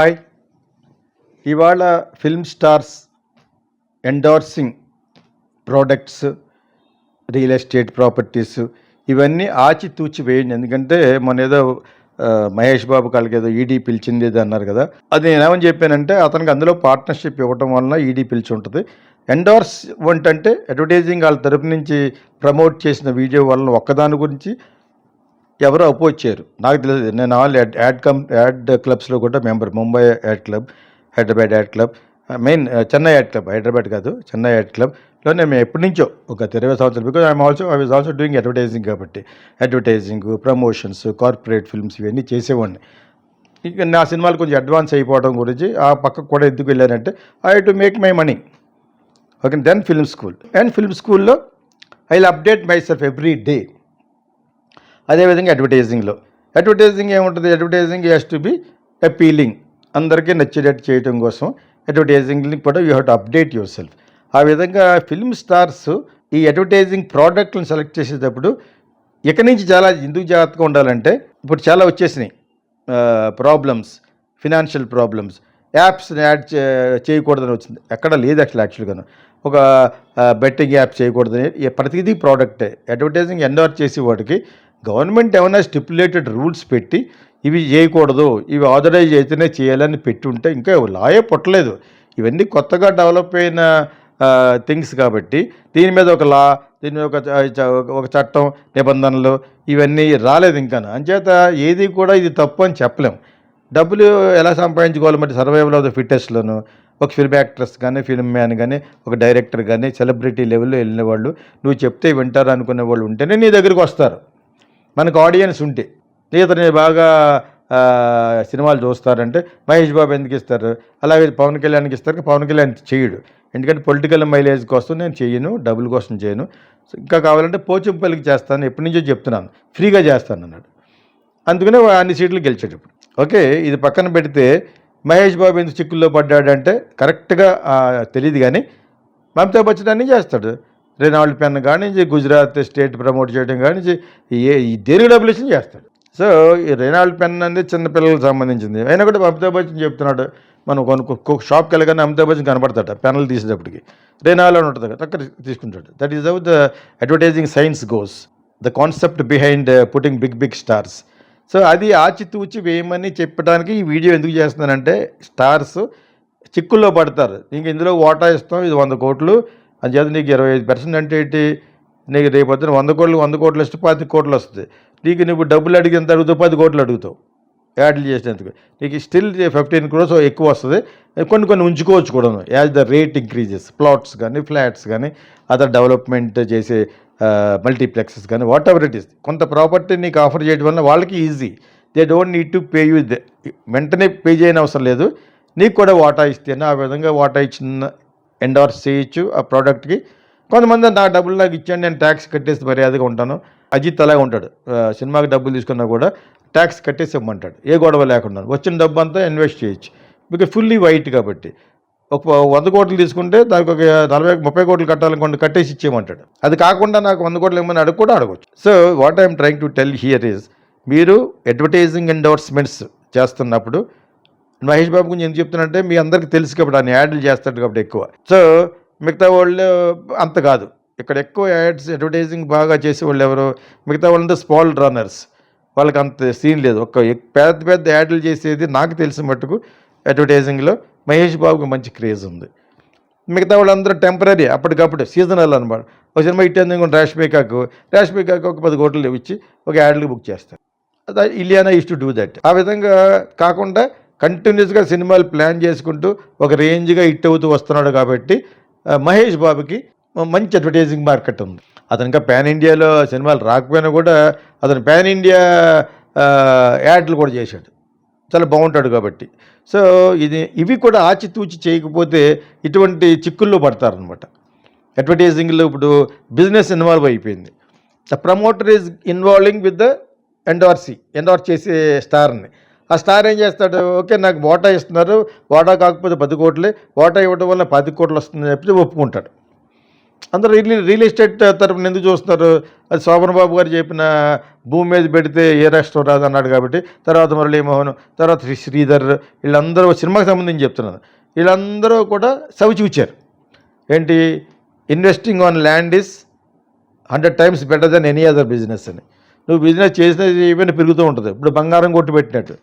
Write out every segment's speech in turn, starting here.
Hi. ఇవాళ film stars endorsing products real estate properties ఇవన్నీ ఆచితూచి వేయండి. ఎందుకంటే మన ఏదో మహేష్ బాబు కాళ్ళకి ఏదో ఈడీ పిలిచింది ఇది అన్నారు కదా. అది నేనేమని చెప్పానంటే అతనికి అందులో పార్ట్నర్షిప్ ఇవ్వటం వలన ఈడీ పిలిచి ఉంటుంది. ఎండోర్స్ వంట అంటే అడ్వర్టైజింగ్ వాళ్ళ తరపు నుంచి ప్రమోట్ చేసిన వీడియో వలన ఒక్కదాని గురించి ఎవరో అపోజ్ చేయరు. నాకు తెలియదు. నేను all ad ad come ad క్లబ్స్లో కూడా member Mumbai ad club Hyderabad ad club main Chennai ad club Hyderabad కాదు చెన్నై యాడ్ క్లబ్లో నేను ఎప్పటి నుంచో ఒక ఇరవై సంవత్సరాలు because I'm also I was also doing advertising కాబట్టి. అడ్వర్టైజింగ్ ప్రమోషన్స్ కార్పొరేట్ ఫిల్మ్స్ ఇవన్నీ చేసేవాడిని. ఇక నా సినిమాలు కొంచెం అడ్వాన్స్ అయిపోవడం గురించి ఆ పక్కకు కూడా ఎందుకు వెళ్ళానంటే I to make my money okay then film school and film స్కూల్లో I will update myself every day అదేవిధంగా అడ్వర్టైజింగ్లో అడ్వర్టైజింగ్ ఏముంటుంది? Advertising has to be appealing అందరికీ నచ్చేటట్టు చేయడం కోసం అడ్వర్టైజింగ్ని కూడా you have to update yourself ఆ విధంగా ఫిల్మ్ స్టార్స్ ఈ అడ్వర్టైజింగ్ ప్రోడక్ట్లను సెలెక్ట్ చేసేటప్పుడు ఇక నుంచి చాలా ఎందుకు జాగ్రత్తగా ఉండాలంటే ఇప్పుడు చాలా వచ్చేసినాయి. Problems financial problems apps ad చేయకూడదని వచ్చింది. ఎక్కడ లేదు అసలు యాక్చువల్గాను ఒక బెట్టింగ్ యాప్ చేయకూడదని. ప్రతిదీ ప్రోడక్టే అడ్వర్టైజింగ్ ఎండోర్ చేసే వాటికి గవర్నమెంట్ ఏమైనా స్టిపులేటెడ్ రూల్స్ పెట్టి ఇవి చేయకూడదు ఇవి ఆథరైజ్ అయితేనే చేయాలని పెట్టి ఉంటే ఇంకా లాయే పుట్టలేదు. ఇవన్నీ కొత్తగా డెవలప్ అయిన థింగ్స్ కాబట్టి దీని మీద ఒక లా దీని మీద ఒక ఒక చట్టం నిబంధనలు ఇవన్నీ రాలేదు ఇంకా అంచేత ఏది కూడా ఇది తప్పు అని చెప్పలేం. డబ్బులు ఎలా సంపాదించుకోవాలి మరి? సర్వైవల్ ఆఫ్ ద ఫిట్టెస్ట్లోను ఒక ఫిల్మ్ యాక్ట్రెస్ కానీ ఫిల్మ్ మ్యాన్ కానీ ఒక డైరెక్టర్ కానీ సెలబ్రిటీ లెవెల్లో వెళ్ళిన వాళ్ళు నువ్వు చెప్తే వింటారు అనుకునే వాళ్ళు ఉంటేనే నీ దగ్గరికి వస్తారు. మనకు ఆడియన్స్ ఉంటే. ఇతని బాగా సినిమాలు చూస్తారంటే మహేష్ బాబు ఎందుకు ఇస్తారు? అలాగే పవన్ కళ్యాణ్కి ఇస్తారు పవన్ కళ్యాణ్ చేయడు. ఎందుకంటే పొలిటికల్ మైలేజ్ కోసం నేను చేయను డబ్బుల కోసం చేయను. ఇంకా కావాలంటే పోచంపల్లికి చేస్తాను ఎప్పటి నుంచో చెప్తున్నాను. ఫ్రీగా చేస్తాను అన్నాడు. అందుకనే అన్ని సీట్లు గెలిచాడు ఇప్పుడు ఓకే ఇది పక్కన పెడితే మహేష్ బాబు ఎందుకు చిక్కుల్లో పడ్డాడంటే కరెక్ట్గా తెలియదు కానీ మమతా బచ్చన్ అన్నీ చేస్తాడు. రెనాల్డ్ పెన్ కానించి గుజరాత్ స్టేట్ ప్రమోట్ చేయడం కానించి ఏ ఈ దేనికి డబ్బులు చేస్తాడు. సో ఈ రెనాల్డ్ పెన్ అనేది చిన్నపిల్లలకు సంబంధించింది. అయినా కూడా అమితాబ్ బచ్చన్ చెప్తున్నాడు మనం కొనుక్కో షాప్కి వెళ్ళగానే అమితాబ్ బచ్చన్ కనపడతాడు పెన్నులు తీసేటప్పటికి. రెనాల్ అని ఉంటుంది కదా అక్కడ తీసుకుంటాడు. That is how the advertising science goes the concept behind putting big big stars so అది ఆచితూచి వేయమని చెప్పడానికి ఈ వీడియో ఎందుకు చేస్తున్నానంటే స్టార్స్ చిక్కుల్లో పడతారు. ఇంక ఇందులో ఓటా ఇస్తాం ఇది వంద కోట్లు. అని చేత నీకు ఇరవై ఐదు పర్సెంట్ అంటే ఏంటి? నీకు రేపు వంద కోట్లు వంద కోట్లు వస్తే పది కోట్లు వస్తుంది. నీకు నువ్వు డబ్బులు అడిగినంత అడుగుతావు పది కోట్లు అడుగుతావు. యాడ్లు చేసినందుకు. నీకు స్టిల్ ఫిఫ్టీన్ క్రోర్స్ ఎక్కువ వస్తుంది. కొన్ని కొన్ని ఉంచుకోవచ్చు కూడా as the rate increases plots కానీ ఫ్లాట్స్ కానీ అదర్ డెవలప్మెంట్ చేసే మల్టీప్లెక్సెస్ కానీ వాట్ ఎవర్ ఇట్ ఈస్ కొంత ప్రాపర్టీ నీకు ఆఫర్ చేయడం వల్ల వాళ్ళకి easy they don't need to pay you వెంటనే పే చేయని అవసరం లేదు. నీకు కూడా వాటా ఇస్తేనే ఆ విధంగా వాటా ఇచ్చిన ఎండోర్స్ చేయొచ్చు ఆ ప్రోడక్ట్కి కొంతమంది నా డబ్బులు నాకు ఇచ్చాను నేను ట్యాక్స్ కట్టేసి మర్యాదగా ఉంటాను. అజిత్ అలాగే ఉంటాడు. సినిమాకి డబ్బులు తీసుకున్నా కూడా ట్యాక్స్ కట్టేసి ఇవ్వమంటాడు. ఏ గొడవ లేకుండా. వచ్చిన డబ్బు అంతా ఇన్వెస్ట్ చేయొచ్చు. బికాజ్ ఫుల్లీ వైట్ కాబట్టి. ఒక వంద కోట్లు తీసుకుంటే దానికి ఒక నలభై ముప్పై కోట్లు కట్టాలనుకోండి కట్టేసి ఇచ్చేయమంటాడు. అది కాకుండా నాకు వంద కోట్లు ఇవ్వమని అడుగు కూడా అడగవచ్చు so what I'm trying to tell here is మీరు అడ్వర్టైజింగ్ ఎండోర్స్మెంట్స్ చేస్తున్నప్పుడు మహేష్ బాబు గురించి ఎందుకు చెప్తున్నంటే మీ అందరికీ తెలుసు కాబట్టి ఆయన యాడ్లు చేస్తాడు కాబట్టి ఎక్కువ. సో మిగతా వాళ్ళు అంత కాదు. ఇక్కడ ఎక్కువ యాడ్స్ అడ్వర్టైజింగ్ బాగా చేసే వాళ్ళు ఎవరు? మిగతా వాళ్ళంతా స్మాల్ రన్నర్స్. వాళ్ళకి అంత సీన్ లేదు. ఒక పెద్ద పెద్ద యాడ్లు చేసేది నాకు తెలిసిన మట్టుకు అడ్వర్టైజింగ్లో మహేష్ బాబుకి మంచి క్రేజ్ ఉంది. మిగతా వాళ్ళందరూ టెంపరీ అప్పటికప్పుడు సీజనల్ అనమాట ఒక సినిమా ఇట్ ఎందుకు ర్యాష్ మేకాకు. ర్యాష్ మేకాకు ఒక పది కోట్లు ఇచ్చి ఒక యాడ్లు బుక్ చేస్తారు. Ileana is to do that. ఆ విధంగా కాకుండా కంటిన్యూస్గా సినిమాలు ప్లాన్ చేసుకుంటూ ఒక రేంజ్గా హిట్ అవుతూ వస్తున్నాడు కాబట్టి మహేష్ బాబుకి మంచి అడ్వర్టైజింగ్ మార్కెట్ ఉంది. అతను ఇంకా పాన్ ఇండియాలో సినిమాలు రాకపోయినా కూడా అతను పాన్ ఇండియా యాడ్లు కూడా చేశాడు. చాలా బాగుంటాడు కాబట్టి. సో ఇది ఇవి కూడా ఆచితూచి చేయకపోతే ఇటువంటి చిక్కుల్లో పడతారనమాట అడ్వర్టైజింగ్లో ఇప్పుడు బిజినెస్ ఇన్వాల్వ్ అయిపోయింది. The promoter is involving with the endorsee endorse చేసే స్టార్ని ఆ స్టార్ ఏం చేస్తాడు? ఓకే నాకు వాటా ఇస్తున్నారు వాటా కాకపోతే పది కోట్లే వాటా ఇవ్వడం వల్ల పది కోట్లు వస్తుందని చెప్పి ఒప్పుకుంటాడు. అందరూ రియల్ రియల్ ఎస్టేట్ తరపున ఎందుకు చూస్తున్నారు? అది శోభన్ బాబు గారు చెప్పిన భూమి మీద పెడితే ఏ రాష్ట్రం రాదు అన్నాడు కాబట్టి తర్వాత మురళీమోహన్ తర్వాత శ్రీ శ్రీధర్ వీళ్ళందరూ సినిమాకి సంబంధించి చెప్తున్నారు. వీళ్ళందరూ కూడా సవి చూచారు ఏంటి? Investing on land is hundred times better than any other business అని. నువ్వు బిజినెస్ చేసిన ఏమైనా పెరుగుతూ ఉంటుంది. ఇప్పుడు బంగారం కొట్టు పెట్టినట్టు.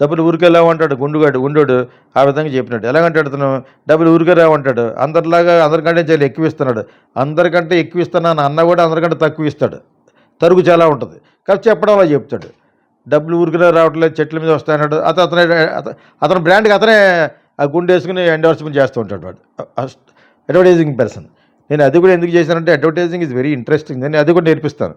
డబ్బులు ఊరికే ఉంటాడు గుండుగాడు గుండోడు ఆ విధంగా చెప్పినట్టు. ఎలాగంటాడు అతను డబ్బులు ఊరికే రావంటాడు అందరిలాగా అందరికంటే చాలా ఎక్కువ ఇస్తున్నాడు. అందరికంటే ఎక్కువ ఇస్తున్నాను అన్న కూడా అందరికంటే తక్కువ ఇస్తాడు. తరుగు చాలా ఉంటుంది. కాబట్టి చెప్పడం అలా చెప్తాడు. డబ్బులు ఊరికే రావట్లేదు చెట్ల మీద వస్తాయన్నాడు అత అతనే అతను బ్రాండ్కి అతనే ఆ గుండె వేసుకుని ఎండోర్స్మెంట్ చేస్తూ ఉంటాడు వాడు. అడ్వర్టైజింగ్ పర్సన్ నేను అది కూడా ఎందుకు చేశానంటే అడ్వర్టైజింగ్ ఇస్ వెరీ ఇంట్రెస్టింగ్ నేను అది కూడా నేర్పిస్తాను.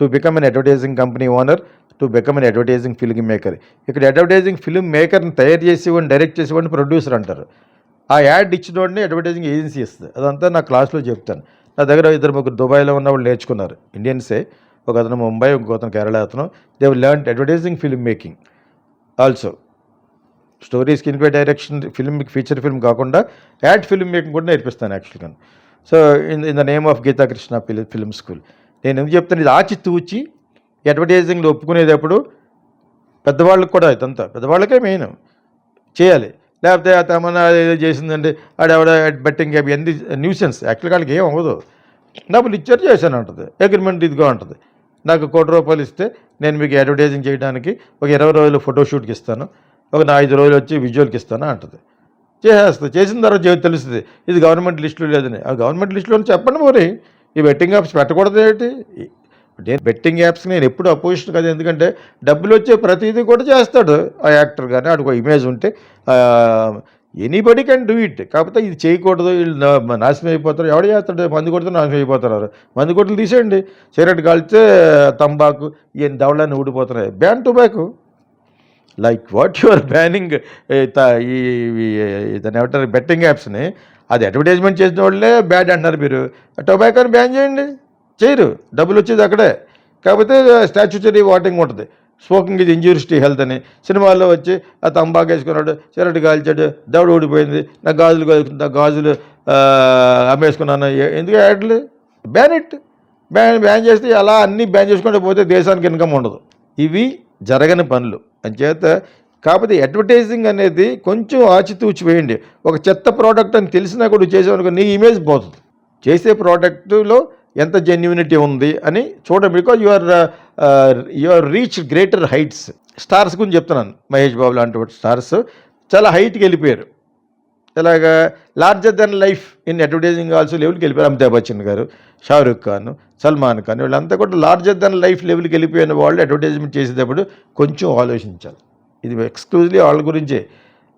To become an advertising company owner to become an advertising film maker ఇక్కడ అడ్వర్టైజింగ్ ఫిల్మ్ మేకర్ని తయారు చేసేవాడిని డైరెక్ట్ చేసేవాడిని ప్రొడ్యూసర్ అంటారు. ఆ యాడ్ ఇచ్చిన వాడిని అడ్వర్టైజింగ్ ఏజెన్సీ ఇస్తుంది. అదంతా నా క్లాస్లో చెప్తాను. నా దగ్గర ఇద్దరు ముగ్గురు దుబాయ్లో ఉన్న వాళ్ళు నేర్చుకున్నారు. ఇండియన్సే ఒక అతను ముంబై ఇంకో అతను కేరళ అతను. They learn advertising film making also story screen play direction film feature film కాకుండా యాడ్ ఫిల్మ్ మేకింగ్ కూడా నేర్పిస్తాను యాక్చువల్గా so in in the name of Geetha Krishna film film film school నేను ఎందుకు చెప్తాను? ఇది ఆచి తూచి అడ్వర్టైజింగ్లో ఒప్పుకునేటప్పుడు పెద్దవాళ్ళకి కూడా ఇదంతా. పెద్దవాళ్ళకే మెయిన్ చేయాలి. లేకపోతే ఆ తమన్నా ఏదో చేసిందండి ఆడెవడ బెట్టింగ్ యాప్ న్యూసెన్స్ యాక్చువల్గా వాళ్ళకి ఏం అవ్వదు. డబ్బులు ఇచ్చారు చేశాను అంటుంది. అగ్రిమెంట్ ఇదిగో ఉంటుంది నాకు కోటి రూపాయలు ఇస్తే నేను మీకు అడ్వర్టైజింగ్ చేయడానికి ఒక ఇరవై రోజులు ఫోటోషూట్కి ఇస్తాను. ఒక ఐదు రోజులు వచ్చి విజువల్కి ఇస్తాను అంటుంది. చేసేస్తుంది చేసిన తర్వాత తెలుస్తుంది. ఇది గవర్నమెంట్ లిస్టులో లేదని. ఆ గవర్నమెంట్ లిస్టులో చెప్పండి మరి. ఈ బెట్టింగ్ యాప్స్ పెట్టకూడదు ఏంటి? నేను బెట్టింగ్ యాప్స్కి నేను ఎప్పుడు అపోజిషన్ కదా ఎందుకంటే డబ్బులు వచ్చే ప్రతిదీ కూడా చేస్తాడు ఆ యాక్టర్ కానీ ఆడికి ఒక ఇమేజ్ ఉంటే ఎనీబడి కెన్ డూ ఇట్ కాకపోతే ఇది చేయకూడదు వీళ్ళు నాశనం అయిపోతారు. ఎవడు చేస్తాడు? మందు కొడితే నాశనం అయిపోతారు. మందు కొట్లు తీసేయండి. సిగరెట్ కాల్చితే తంబాకు ఈ దవళ్ళని ఊడిపోతున్నాయి. Ban tobacco like what your banning ఈ ఈ- దాన్ని ఏమంటారు? బెట్టింగ్ యాప్స్ని. అది అడ్వర్టైజ్మెంట్ చేసిన వాళ్ళే బ్యాడ్ అంటున్నారు మీరు. టొబాకోని బ్యాన్ చేయండి. చేయరు. డబ్బులు వచ్చేది అక్కడే. కాకపోతే స్టాచ్యుటరీ వాటింగ్ ఉంటుంది. స్మోకింగ్ ఇది ఇంజూరిస్ టు హెల్త్ అని. సినిమాల్లో వచ్చి ఆ తంబాకు వేసుకున్నాడు సిగరెట్ కాల్చాడు దవడ ఊడిపోయింది నా గాజులు కాల్చుకున్నా, నా గాజులు అమ్మేసుకున్నాను. ఎందుకు యాడ్లు? బ్యాన్ ఇట్ బ్యాన్ బ్యాన్ చేస్తే అలా అన్నీ బ్యాన్ చేసుకుంటూ పోతే దేశానికి ఇన్కమ్ ఉండదు. ఇవి జరగని పనులు. అంచేత కాకపోతే అడ్వర్టైజింగ్ అనేది కొంచెం ఆచితూచి వేయండి. ఒక చెత్త ప్రోడక్ట్ అని తెలిసినా కూడా చేసామనుకో నీ ఇమేజ్ పోతుంది. చేసే ప్రోడక్ట్లో ఎంత జెన్యునిటీ ఉంది అని చూడండి. Because you are you are reach greater heights stars గురించి చెప్తున్నాను. మహేష్ బాబు లాంటి స్టార్స్ చాలా హైట్కి వెళ్ళిపోయారు. ఇలాగా larger than life in advertising also లెవెల్కి వెళ్ళిపోయారు. అమితాబ్ బచ్చన్ గారు షారుఖ్ ఖాన్ సల్మాన్ ఖాన్ వీళ్ళంతా కూడా లార్జర్ దెన్ లైఫ్ లెవెల్కి వెళ్ళిపోయిన వాళ్ళు అడ్వర్టైజ్మెంట్ చేసేటప్పుడు కొంచెం ఆలోచించాలి. ఇది ఎక్స్క్లూజివ్లీ వాళ్ళ గురించే.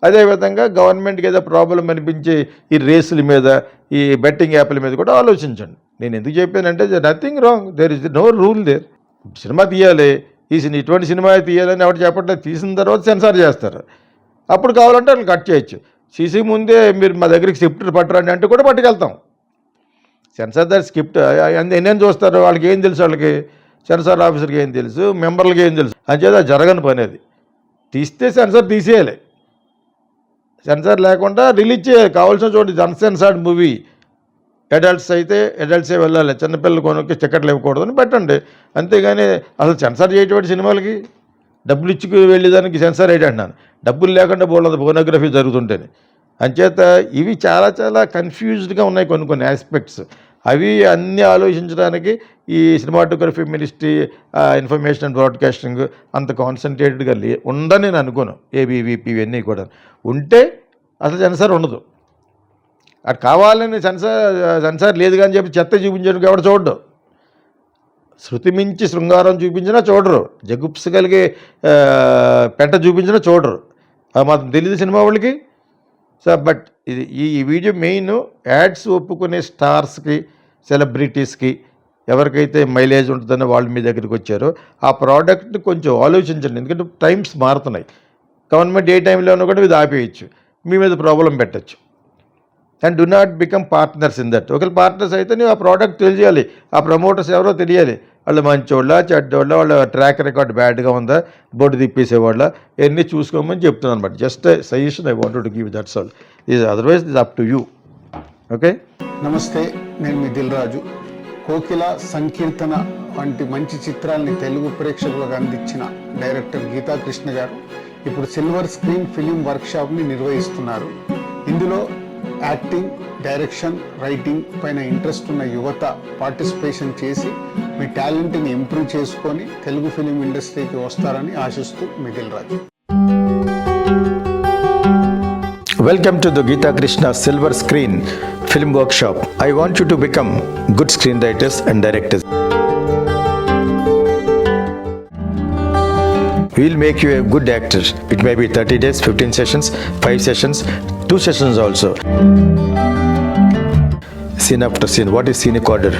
అదేవిధంగా గవర్నమెంట్కి ఏదో ప్రాబ్లం అనిపించే ఈ రేసుల మీద ఈ బెట్టింగ్ యాప్ల మీద కూడా ఆలోచించండి. నేను ఎందుకు చెప్పానంటే nothing wrong there is no rule there cinema తీయాలి ఈ ఇటువంటి సినిమా తీయాలని ఎవరు చెప్పట్లేదు. తీసిన తర్వాత సెన్సార్ చేస్తారు. అప్పుడు కావాలంటే వాళ్ళు కట్ చేయొచ్చు. సీసీ ముందే మీరు మా దగ్గరికి స్క్రిప్ట్ పట్టరండి అంటే కూడా పట్టుకెళ్తాం. సెన్సార్ దగ్గర స్క్రిప్ట్ ఎన్నేం చూస్తారు? వాళ్ళకి ఏం తెలుసు వాళ్ళకి? సెన్సార్ ఆఫీసర్కి ఏం తెలుసు? మెంబర్లకి ఏం తెలుసు? అంచేది అది జరగని పని అది. తీస్తే సెన్సార్ తీసేయాలి. సెన్సార్ లేకుండా రిలీజ్ చేయాలి కావాల్సిన చోటు అన్సెన్సార్డ్ మూవీ. అడల్ట్స్ అయితే అడల్ట్సే వెళ్ళాలి. చిన్నపిల్లలు కొనుక్కి టికెట్లు ఇవ్వకూడదని పెట్టండి. అంతేగాని అసలు సెన్సార్ చేయటువంటి సినిమాలకి? డబ్బులు ఇచ్చి వెళ్ళేదానికి సెన్సార్ ఏంటి అంటున్నాను డబ్బులు లేకుండా బోళ్ళది ఫోనోగ్రఫీ జరుగుతుంటేనే. అంచేత ఇవి చాలా చాలా కన్ఫ్యూజ్డ్గా ఉన్నాయి కొన్ని కొన్ని ఆస్పెక్ట్స్ అవి అన్నీ ఆలోచించడానికి ఈ cinematography ministry information and broadcasting అంత కాన్సన్ట్రేటెడ్గా లే ఉందని నేను అనుకోను. ఏబీవీపీ ఇవన్నీ కూడా. ఉంటే అసలు సెన్సార్ ఉండదు. అటు కావాలని సెన్సార్ సెన్సార్ లేదు కానీ చెప్పి చెత్త చూపించడానికి ఎవడు చూడడు. శృతి మించి శృంగారం చూపించినా చూడరు. జగుప్స్ కలిగే పెంట చూపించినా చూడరు. అది మాత్రం తెలియదు సినిమా వాళ్ళకి. సో బట్ ఇది ఈ ఈ వీడియో మెయిన్ యాడ్స్ ఒప్పుకునే స్టార్స్కి సెలబ్రిటీస్కి ఎవరికైతే మైలేజ్ ఉంటుందని వాళ్ళు మీ దగ్గరికి వచ్చారో ఆ ప్రోడక్ట్ని కొంచెం ఆలోచించండి. ఎందుకంటే టైమ్స్ మారుతున్నాయి. గవర్నమెంట్ ఏ టైంలో కూడా ఇది ఆపేయచ్చు. మీ మీద ప్రాబ్లం పెట్టచ్చు. And do not become partners in that. ఒకవేళ పార్ట్నర్స్ అయితే నువ్వు ఆ ప్రోడక్ట్ తెలియాలి. ఆ ప్రమోటర్స్ ఎవరో తెలియాలి. వాళ్ళు మంచోళ్ళ చెడ్డోళ్ళ వాళ్ళ ట్రాక్ రికార్డ్ బ్యాడ్గా ఉందా బోర్డు తిప్పేసేవాళ్ళ ఇవన్నీ చూసుకోమని చెప్తున్నాను అనమాట just suggestion I want to give that's all. Is otherwise is up to you okay నమస్తే నేను మీ రాజు కోకిల సంకీర్తన వంటి మంచి చిత్రాల్ని తెలుగు ప్రేక్షకులకు అందించిన డైరెక్టర్ గీతాకృష్ణ గారు ఇప్పుడు సిల్వర్ స్క్రీన్ ఫిలిం వర్క్షాప్ని నిర్వహిస్తున్నారు. ఇందులో యాక్టింగ్ డైరెక్షన్ రైటింగ్ పైన ఇంట్రెస్ట్ ఉన్న యువత పార్టిసిపేషన్ చేసి మీ టాలెంట్ని ఇంప్రూవ్ చేసుకొని తెలుగు ఫిలిం ఇండస్ట్రీకి వస్తారని ఆశిస్తూ మీ Raju welcome to the Geetha Krishna silver screen Film Workshop. I want you to become good screenwriters and directors. We'll make you a good actor. It may be 30 days, 15 sessions, 5 sessions, 2 sessions also. Scene after scene. What is scenic order?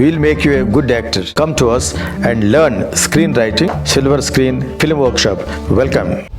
We'll make you a good actor. Come to us and learn screenwriting, Silver Screen Film Workshop. Welcome.